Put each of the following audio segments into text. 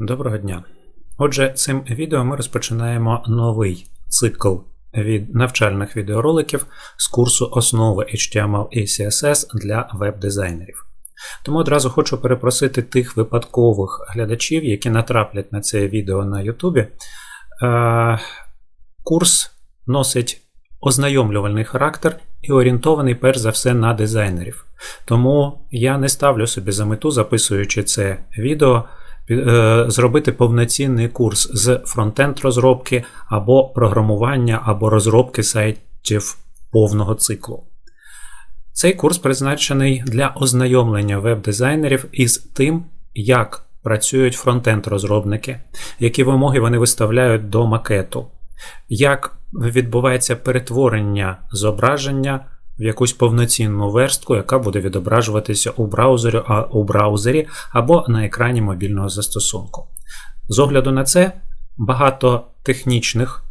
Доброго дня. Отже, цим відео ми розпочинаємо новий цикл від навчальних відеороликів з курсу основи HTML і CSS для веб-дизайнерів. Тому одразу хочу перепросити тих випадкових глядачів, які натраплять на це відео на YouTube. Е, Курс носить ознайомлювальний характер і орієнтований перш за все на дизайнерів. Тому я не ставлю собі за мету, записуючи це відео, зробити повноцінний курс з фронтенд розробки або програмування, або розробки сайтів повного циклу. Цей курс призначений для ознайомлення веб-дизайнерів із тим, як працюють фронтенд-розробники, які вимоги вони виставляють до макету, як відбувається перетворення зображення в якусь повноцінну верстку, яка буде відображуватися у браузері, у браузері або на екрані мобільного застосунку. З огляду на це, багато технічних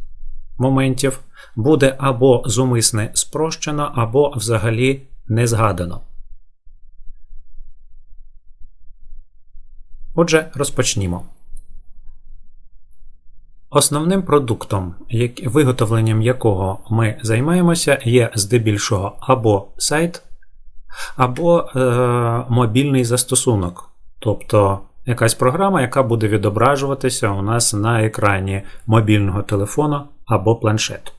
моментів буде або зумисне спрощено, або взагалі не згадано. Отже, розпочнімо. Основним продуктом, виготовленням якого ми займаємося, є здебільшого або сайт, або е, мобільний застосунок, тобто якась програма, яка буде відображуватися у нас на екрані мобільного телефону або планшету.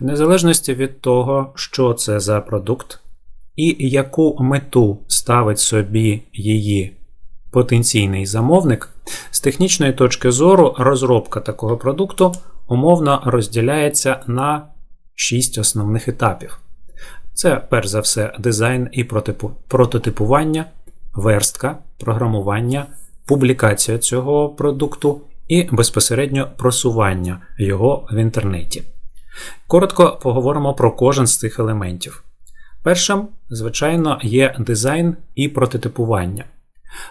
В незалежності від того, що це за продукт і яку мету ставить собі її потенційний замовник, з технічної точки зору розробка такого продукту умовно розділяється на 6 основних етапів. Це, перш за все, дизайн і прототипування, верстка, програмування, публікація цього продукту і безпосередньо просування його в інтернеті. Коротко поговоримо про кожен з цих елементів. Першим, звичайно, є дизайн і прототипування.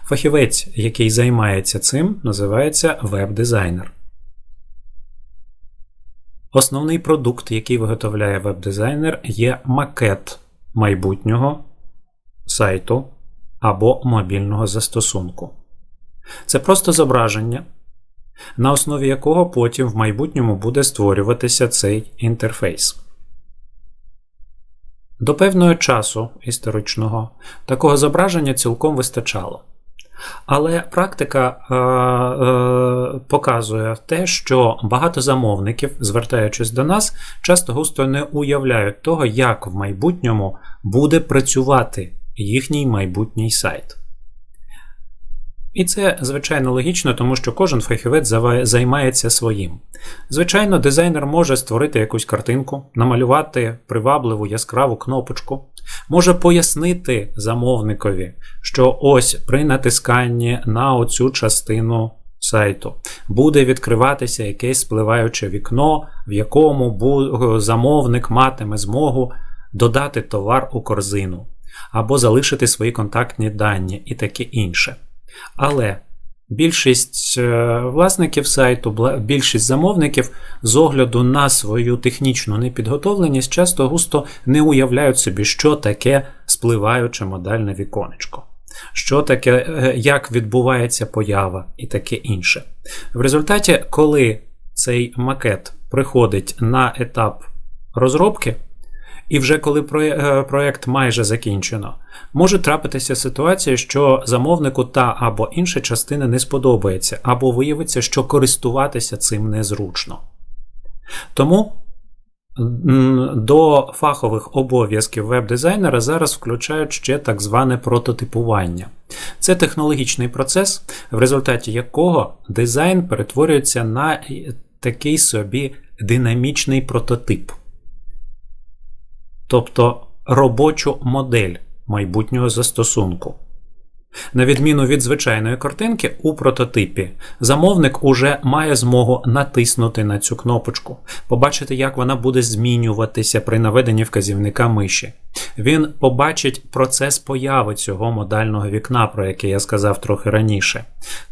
Фахівець, який займається цим, називається веб-дизайнер. Основний продукт, який виготовляє веб-дизайнер, є макет майбутнього сайту або мобільного застосунку. Це просто зображення, на основі якого потім в майбутньому буде створюватися цей інтерфейс. До певного часу історичного такого зображення цілком вистачало. Але практика е, е, показує те, що багато замовників, звертаючись до нас, часто густо не уявляють того, як в майбутньому буде працювати їхній майбутній сайт. І це, звичайно, логічно, тому що кожен фахівець займається своїм. Звичайно, дизайнер може створити якусь картинку, намалювати привабливу яскраву кнопочку, може пояснити замовникові, що ось при натисканні на оцю частину сайту буде відкриватися якесь спливаюче вікно, в якому замовник матиме змогу додати товар у корзину, або залишити свої контактні дані і таке інше. Але більшість е, власників сайту, більшість замовників з огляду на свою технічну непідготовленість часто густо не уявляють собі, що таке спливаюче модальне віконечко. Що таке, е, як відбувається поява і таке інше. В результаті, коли цей макет приходить на етап розробки, і вже коли е, проєкт майже закінчено, може трапитися ситуація, що замовнику та або інша частина не сподобається, або виявиться, що користуватися цим незручно. Тому до фахових обов'язків веб-дизайнера зараз включають ще так зване прототипування. Це технологічний процес, в результаті якого дизайн перетворюється на такий собі динамічний прототип тобто робочу модель майбутнього застосунку. На відміну від звичайної картинки, у прототипі замовник уже має змогу натиснути на цю кнопочку, побачити, як вона буде змінюватися при наведенні вказівника миші. Він побачить процес появи цього модального вікна, про який я сказав трохи раніше.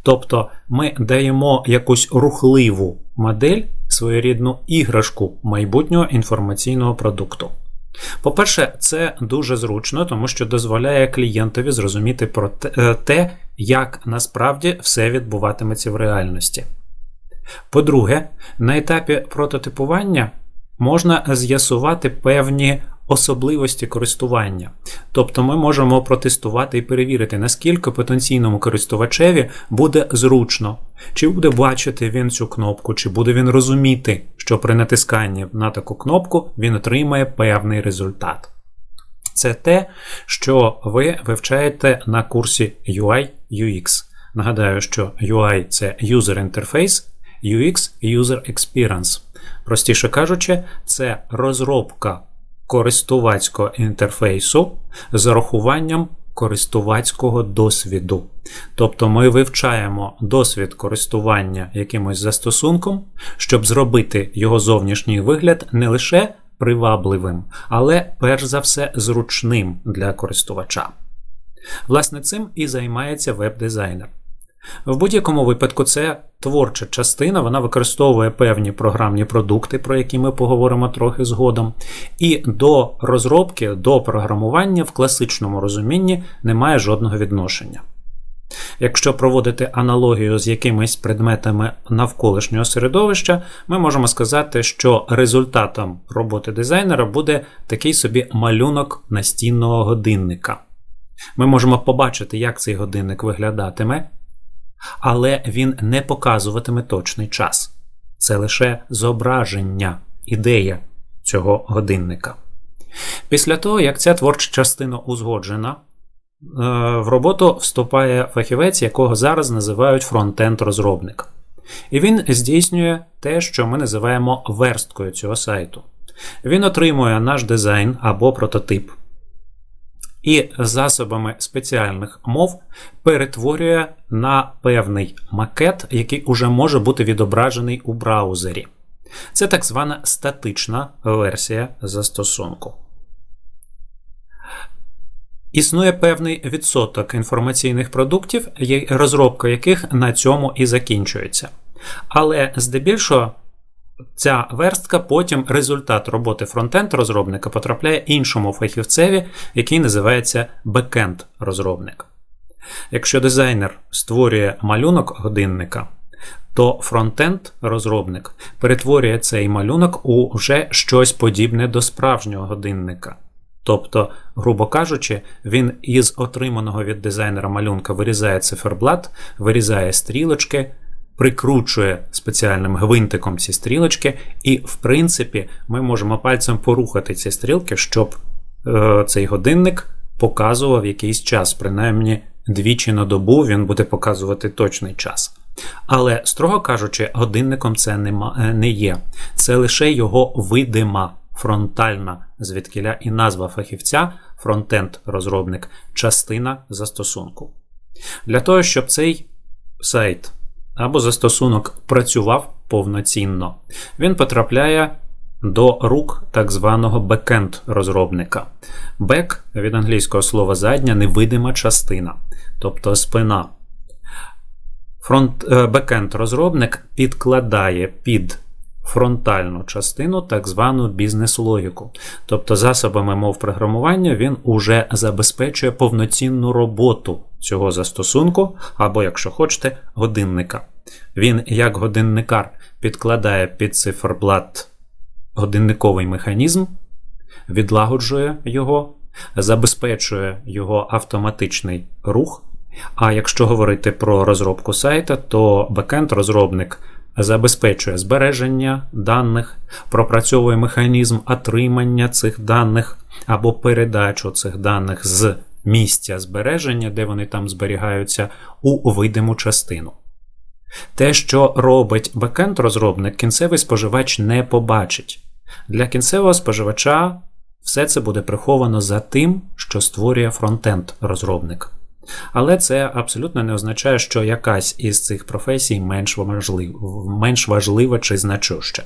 Тобто ми даємо якусь рухливу модель, своєрідну іграшку майбутнього інформаційного продукту. По-перше, це дуже зручно, тому що дозволяє клієнтові зрозуміти про е, те, як насправді все відбуватиметься в реальності. По-друге, на етапі прототипування можна з'ясувати певні особливості користування. Тобто ми можемо протестувати і перевірити, наскільки потенційному користувачеві буде зручно, чи буде бачити він цю кнопку, чи буде він розуміти, що при натисканні на таку кнопку він отримає певний результат. Це те, що ви вивчаєте на курсі UI UX. Нагадаю, що UI це User Interface, UX User Experience. Простіше кажучи, це розробка користувацького інтерфейсу з урахуванням користувацького досвіду. Тобто ми вивчаємо досвід користування якимось застосунком, щоб зробити його зовнішній вигляд не лише привабливим, але перш за все зручним для користувача. Власне, цим і займається веб-дизайнер. В будь-якому випадку це творча частина, вона використовує певні програмні продукти, про які ми поговоримо трохи згодом. І до розробки, до програмування в класичному розумінні немає жодного відношення. Якщо проводити аналогію з якимись предметами навколишнього середовища, ми можемо сказати, що результатом роботи дизайнера буде такий собі малюнок настінного годинника. Ми можемо побачити, як цей годинник виглядатиме, але він не показуватиме точний час. Це лише зображення, ідея цього годинника. Після того, як ця творча частина узгоджена, е, в роботу вступає фахівець, якого зараз називають фронтенд-розробник. І він здійснює те, що ми називаємо версткою цього сайту. Він отримує наш дизайн або прототип і засобами спеціальних мов перетворює на певний макет, який уже може бути відображений у браузері. Це так звана статична версія застосунку. Існує певний відсоток інформаційних продуктів, розробка яких на цьому і закінчується. Але здебільшого Ця верстка потім результат роботи фронтенд-розробника потрапляє іншому фахівцеві, який називається бекенд-розробник. Якщо дизайнер створює малюнок годинника, то фронтенд-розробник перетворює цей малюнок у вже щось подібне до справжнього годинника. Тобто, грубо кажучи, він із отриманого від дизайнера малюнка вирізає циферблат, вирізає стрілочки прикручує спеціальним гвинтиком ці стрілочки, і, в принципі, ми можемо пальцем порухати ці стрілки, щоб е, цей годинник показував якийсь час, принаймні двічі на добу він буде показувати точний час. Але, строго кажучи, годинником це е, не є. Це лише його видима фронтальна, звідкиля і назва фахівця, фронтенд-розробник, частина застосунку. Для того, щоб цей сайт або застосунок працював повноцінно. Він потрапляє до рук так званого бекенд розробника. Бек від англійського слова задня невидима частина, тобто спина. Фронт е, Бекенд розробник підкладає під фронтальну частину так звану бізнес-логіку. Тобто, засобами мов програмування він уже забезпечує повноцінну роботу цього застосунку, або, якщо хочете, годинника. Він, як годинникар, підкладає під циферблат годинниковий механізм, відлагоджує його, забезпечує його автоматичний рух. А якщо говорити про розробку сайта, то бекенд-розробник забезпечує збереження даних, пропрацьовує механізм отримання цих даних або передачу цих даних з місця збереження, де вони там зберігаються, у видиму частину. Те, що робить бекенд-розробник, кінцевий споживач не побачить. Для кінцевого споживача все це буде приховано за тим, що створює фронтенд-розробник. Але це абсолютно не означає, що якась із цих професій менш важлива, менш важлива чи значуща.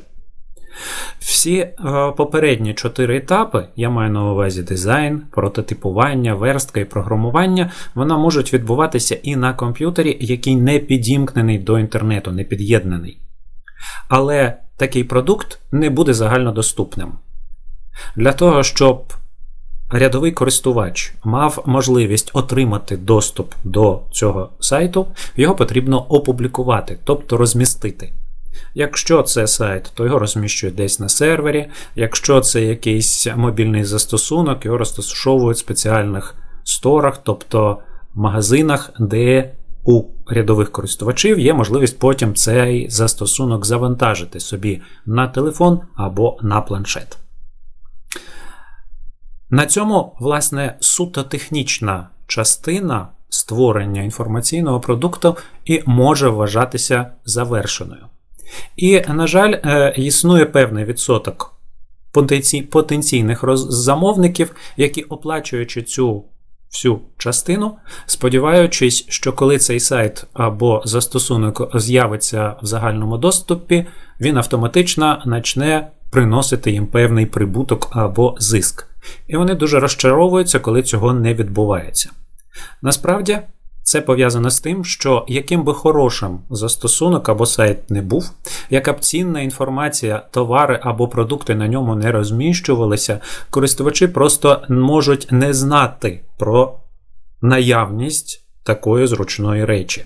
Всі е, попередні чотири етапи, я маю на увазі дизайн, прототипування, верстка і програмування, вона можуть відбуватися і на комп'ютері, який не підімкнений до інтернету, не під'єднаний. Але такий продукт не буде загальнодоступним. Для того, щоб рядовий користувач мав можливість отримати доступ до цього сайту, його потрібно опублікувати, тобто розмістити. Якщо це сайт, то його розміщують десь на сервері. Якщо це якийсь мобільний застосунок, його розташовують в спеціальних сторах, тобто магазинах, де у рядових користувачів є можливість потім цей застосунок завантажити собі на телефон або на планшет. На цьому, власне, суто технічна частина створення інформаційного продукту і може вважатися завершеною. І, на жаль, е, існує певний відсоток потенційних замовників, які, оплачуючи цю всю частину, сподіваючись, що коли цей сайт або застосунок з'явиться в загальному доступі, він автоматично почне приносити їм певний прибуток або зиск. І вони дуже розчаровуються, коли цього не відбувається. Насправді, це пов'язано з тим, що яким би хорошим застосунок або сайт не був, яка б цінна інформація, товари або продукти на ньому не розміщувалися, користувачі просто можуть не знати про наявність такої зручної речі.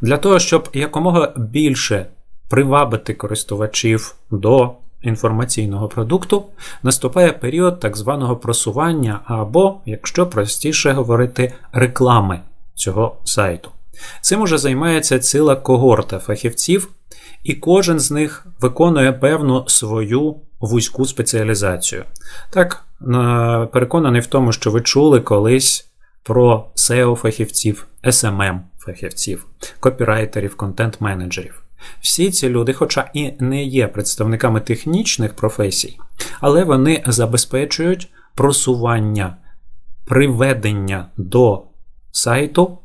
Для того, щоб якомога більше привабити користувачів до інформаційного продукту, наступає період так званого просування або, якщо простіше говорити, реклами цього сайту. Цим уже займається ціла когорта фахівців, і кожен з них виконує певну свою вузьку спеціалізацію. Так, переконаний в тому, що ви чули колись про SEO-фахівців, SMM-фахівців, копірайтерів, контент-менеджерів. Всі ці люди, хоча і не є представниками технічних професій, але вони забезпечують просування, приведення до сайту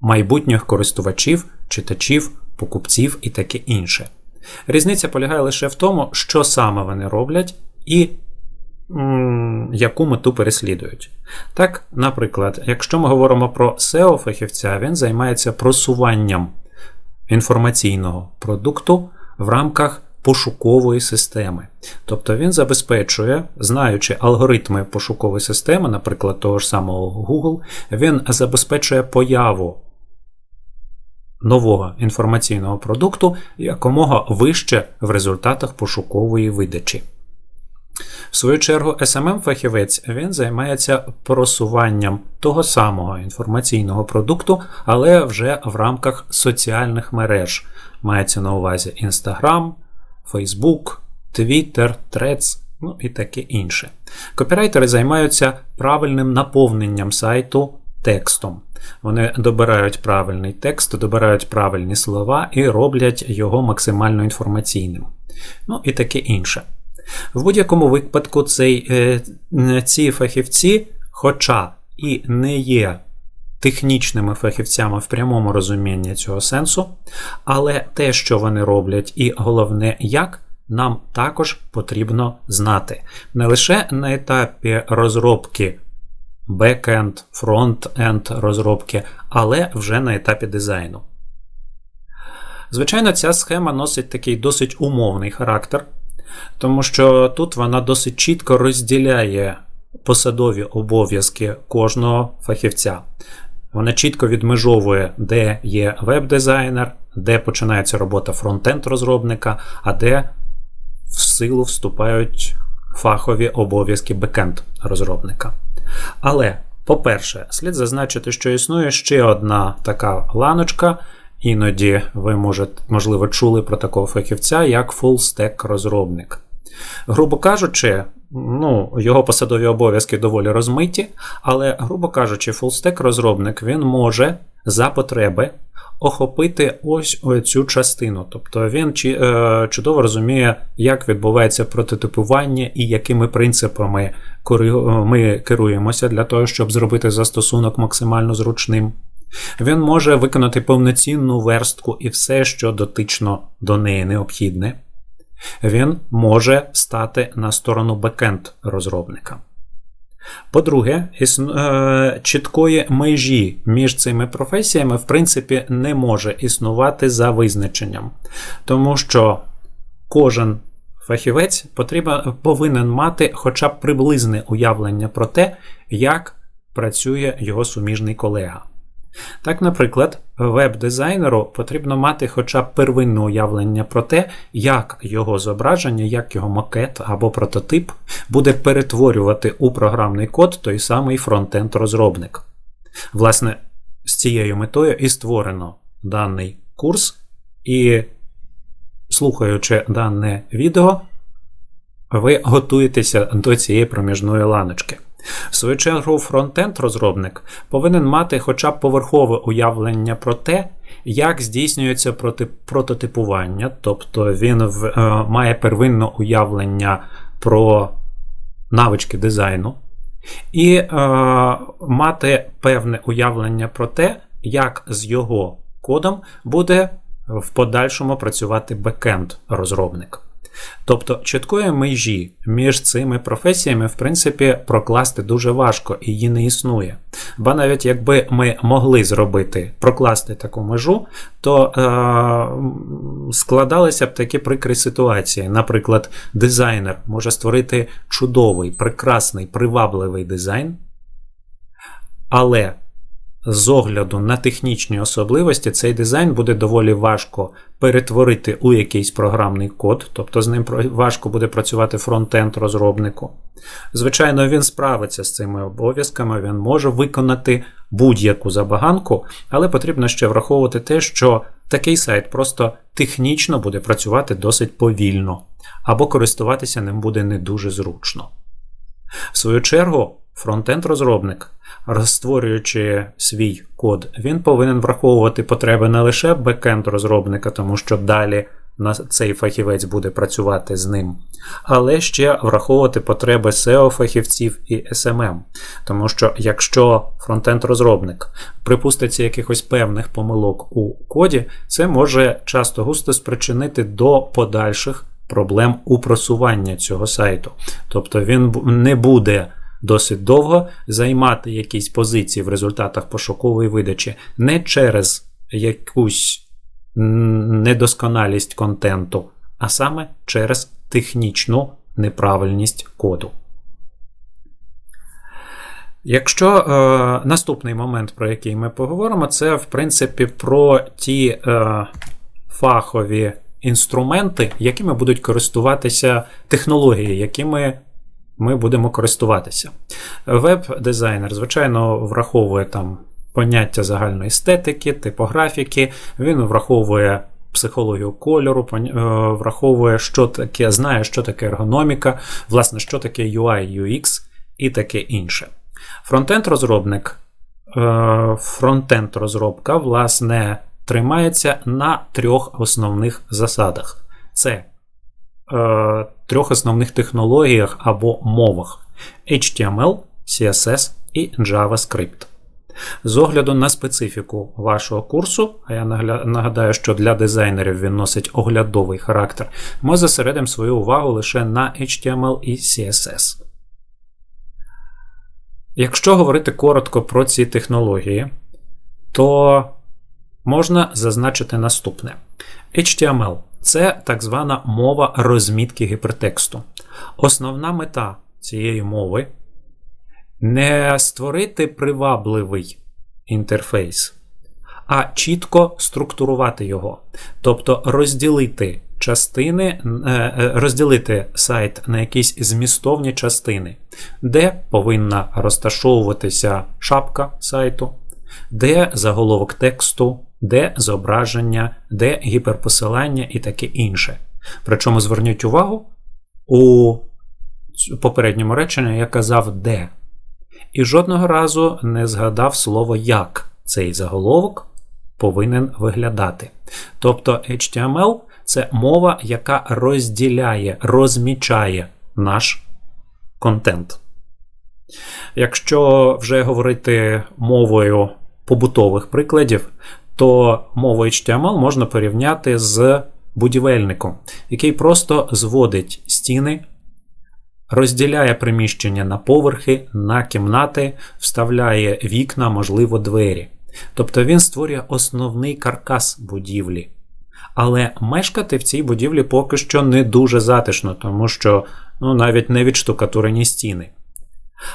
майбутніх користувачів, читачів, покупців і таке інше. Різниця полягає лише в тому, що саме вони роблять і м, яку мету переслідують. Так, наприклад, якщо ми говоримо про SEO-фахівця, він займається просуванням інформаційного продукту в рамках пошукової системи. Тобто він забезпечує, знаючи алгоритми пошукової системи, наприклад, того ж самого Google, він забезпечує появу нового інформаційного продукту якомога вище в результатах пошукової видачі. В свою чергу, SMM-фахівець він займається просуванням того самого інформаційного продукту, але вже в рамках соціальних мереж. Мається на увазі Instagram, Facebook, Twitter, Threads, ну і таке інше. Копірайтери займаються правильним наповненням сайту текстом. Вони добирають правильний текст, добирають правильні слова і роблять його максимально інформаційним. Ну і таке інше. В будь-якому випадку цей, е, ці фахівці, хоча і не є технічними фахівцями в прямому розумінні цього сенсу, але те, що вони роблять, і головне, як. Нам також потрібно знати не лише на етапі розробки бекенд, фронт-енд розробки, але вже на етапі дизайну. Звичайно, ця схема носить такий досить умовний характер, тому що тут вона досить чітко розділяє посадові обов'язки кожного фахівця. Вона чітко відмежовує, де є веб-дизайнер, де починається робота фронтенд розробника, а де в силу вступають фахові обов'язки бекенд розробника. Але, по-перше, слід зазначити, що існує ще одна така ланочка, Іноді ви можете, можливо, чули про такого фахівця, як фулстек розробник. Грубо кажучи, ну, його посадові обов'язки доволі розмиті, але, грубо кажучи, фулстек розробник він може за потреби охопити ось цю частину. Тобто він е, чудово розуміє, як відбувається прототипування і якими принципами ми керуємося для того, щоб зробити застосунок максимально зручним. Він може виконати повноцінну верстку і все, що дотично до неї необхідне. Він може стати на сторону бекенд розробника. По-друге, е, чіткої межі між цими професіями, в принципі, не може існувати за визначенням, тому що кожен фахівець потрібен, повинен мати хоча б приблизне уявлення про те, як працює його суміжний колега. Так, наприклад, веб-дизайнеру потрібно мати хоча б первинне уявлення про те, як його зображення, як його макет або прототип буде перетворювати у програмний код той самий фронтенд-розробник. Власне, з цією метою і створено даний курс, і слухаючи дане відео, ви готуєтеся до цієї проміжної ланочки. В свою чергу, фронтенд-розробник повинен мати хоча б поверхове уявлення про те, як здійснюється прототипування, тобто він в, е, має первинне уявлення про навички дизайну, і е, мати певне уявлення про те, як з його кодом буде в подальшому працювати бекенд-розробник. Тобто чіткої межі між цими професіями, в принципі, прокласти дуже важко і її не існує. Бо навіть якби ми могли зробити, прокласти таку межу, то е- складалися б такі прикрі ситуації. Наприклад, дизайнер може створити чудовий, прекрасний, привабливий дизайн, але з огляду на технічні особливості, цей дизайн буде доволі важко перетворити у якийсь програмний код, тобто з ним важко буде працювати фронтенд розробнику. Звичайно, він справиться з цими обов'язками, він може виконати будь-яку забаганку, але потрібно ще враховувати те, що такий сайт просто технічно буде працювати досить повільно, або користуватися ним буде не дуже зручно. В свою чергу, фронтенд-розробник створюючи свій код, він повинен враховувати потреби не лише бекенд-розробника, тому що далі цей фахівець буде працювати з ним, але ще враховувати потреби SEO-фахівців і SMM. Тому що якщо фронтенд-розробник припуститься якихось певних помилок у коді, це може часто густо спричинити до подальших проблем у просуванні цього сайту. Тобто він не буде досить довго займати якісь позиції в результатах пошукової видачі не через якусь недосконалість контенту, а саме через технічну неправильність коду. Якщо е, наступний момент, про який ми поговоримо, це в принципі про ті е, фахові інструменти, якими будуть користуватися технології, якими ми будемо користуватися. Веб-дизайнер, звичайно, враховує там поняття загальної естетики, типографіки, він враховує. Психологію кольору, е, враховує, що таке, знає, що таке ергономіка, власне, що таке UI, UX і таке інше. Фронтенд-розробник, е, фронтенд-розробка, власне, тримається на трьох основних засадах: це е, трьох основних технологіях або мовах: HTML, CSS і JavaScript. З огляду на специфіку вашого курсу, а я нагадаю, що для дизайнерів він носить оглядовий характер, ми зосередимо свою увагу лише на HTML і CSS. Якщо говорити коротко про ці технології, то можна зазначити наступне: HTML це так звана мова розмітки гіпертексту. Основна мета цієї мови не створити привабливий інтерфейс, а чітко структурувати його. Тобто розділити частини, е, е, розділити сайт на якісь змістовні частини, де повинна розташовуватися шапка сайту, де заголовок тексту де зображення, де гіперпосилання і таке інше. Причому зверніть увагу, у попередньому реченні я казав де. І жодного разу не згадав слово як цей заголовок повинен виглядати. Тобто HTML це мова, яка розділяє, розмічає наш контент. Якщо вже говорити мовою побутових прикладів, то мову HTML можна порівняти з будівельником, який просто зводить стіни, розділяє приміщення на поверхи, на кімнати, вставляє вікна, можливо, двері. Тобто він створює основний каркас будівлі. Але мешкати в цій будівлі поки що не дуже затишно, тому що ну, навіть не відштукатурені стіни.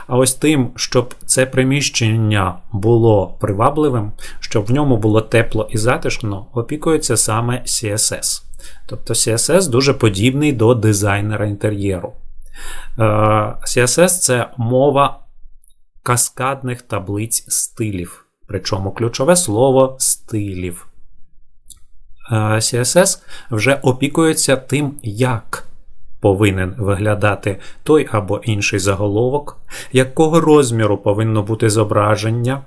А ось тим, щоб це приміщення було привабливим, щоб в ньому було тепло і затишно, опікується саме CSS. Тобто CSS дуже подібний до дизайнера інтер'єру. Е, CSS це мова каскадних таблиць стилів. Причому ключове слово стилів. Е, CSS вже опікується тим, як повинен виглядати той або інший заголовок, якого розміру повинно бути зображення,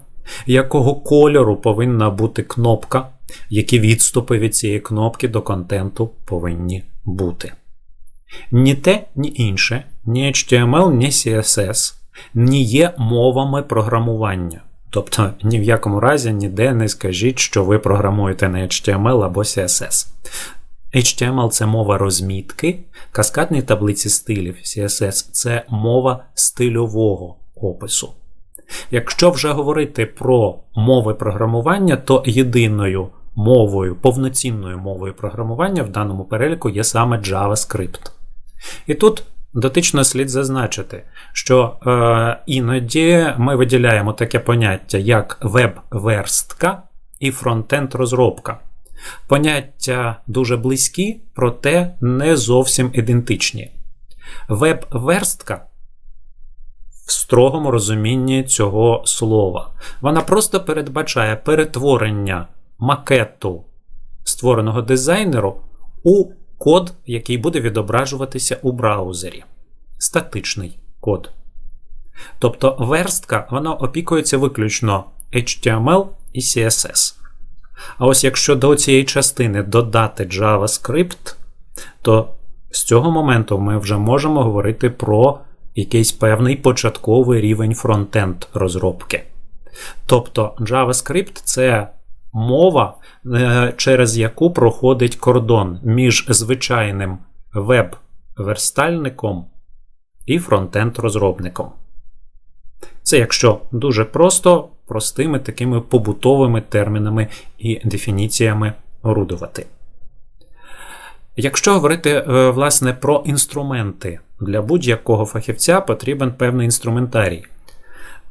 якого кольору повинна бути кнопка, які відступи від цієї кнопки до контенту повинні бути. Ні те, ні інше, ні HTML, ні CSS не є мовами програмування. Тобто ні в якому разі ніде не скажіть, що ви програмуєте на HTML або CSS. HTML це мова розмітки, каскадні таблиці стилів CSS це мова стильового опису. Якщо вже говорити про мови програмування, то єдиною мовою, повноцінною мовою програмування в даному переліку є саме JavaScript. І тут дотично слід зазначити, що е, іноді ми виділяємо таке поняття, як веб-верстка і фронтенд-розробка. Поняття дуже близькі, проте не зовсім ідентичні. Веб-верстка в строгому розумінні цього слова. Вона просто передбачає перетворення макету створеного дизайнеру у код, який буде відображуватися у браузері. Статичний код. Тобто верстка вона опікується виключно HTML і CSS. А ось якщо до цієї частини додати JavaScript, то з цього моменту ми вже можемо говорити про якийсь певний початковий рівень фронтенд розробки. Тобто JavaScript це мова, е, через яку проходить кордон між звичайним веб-верстальником і фронтенд-розробником. Це якщо дуже просто, простими такими побутовими термінами і дефініціями орудувати. Якщо говорити е, власне про інструменти, для будь-якого фахівця потрібен певний інструментарій,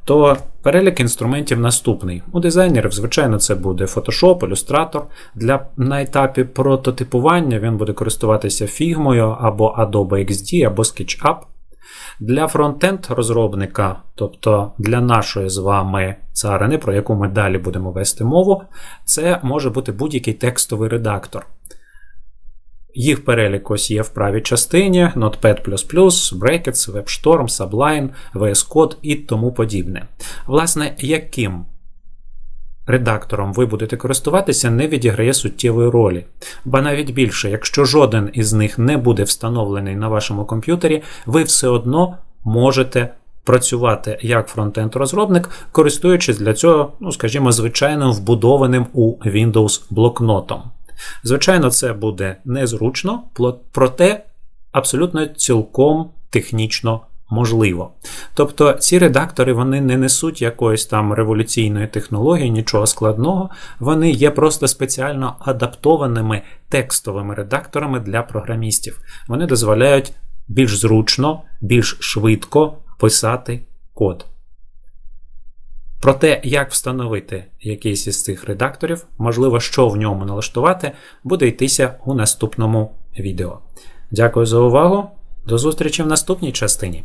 то перелік інструментів наступний. У дизайнерів, звичайно, це буде Photoshop, Illustrator. Для, На етапі прототипування він буде користуватися Figma або Adobe XD, або SketchUp. Для фронтенд-розробника, тобто для нашої з вами царини, про яку ми далі будемо вести мову, це може бути будь-який текстовий редактор. Їх перелік ось є в правій частині: Notepad++, Brackets, WebStorm, Sublime, VS Code і тому подібне. Власне, яким редактором ви будете користуватися, не відіграє суттєвої ролі. Ба навіть більше, якщо жоден із них не буде встановлений на вашому комп'ютері, ви все одно можете. Працювати як фронтенд-розробник, користуючись для цього, ну, скажімо, звичайним вбудованим у Windows блокнотом. Звичайно, це буде незручно, проте абсолютно цілком технічно можливо. Тобто ці редактори вони не несуть якоїсь там революційної технології, нічого складного, вони є просто спеціально адаптованими текстовими редакторами для програмістів. Вони дозволяють більш зручно, більш швидко писати код. Про те, як встановити якийсь із цих редакторів, можливо, що в ньому налаштувати, буде йтися у наступному відео. Дякую за увагу. До зустрічі в наступній частині.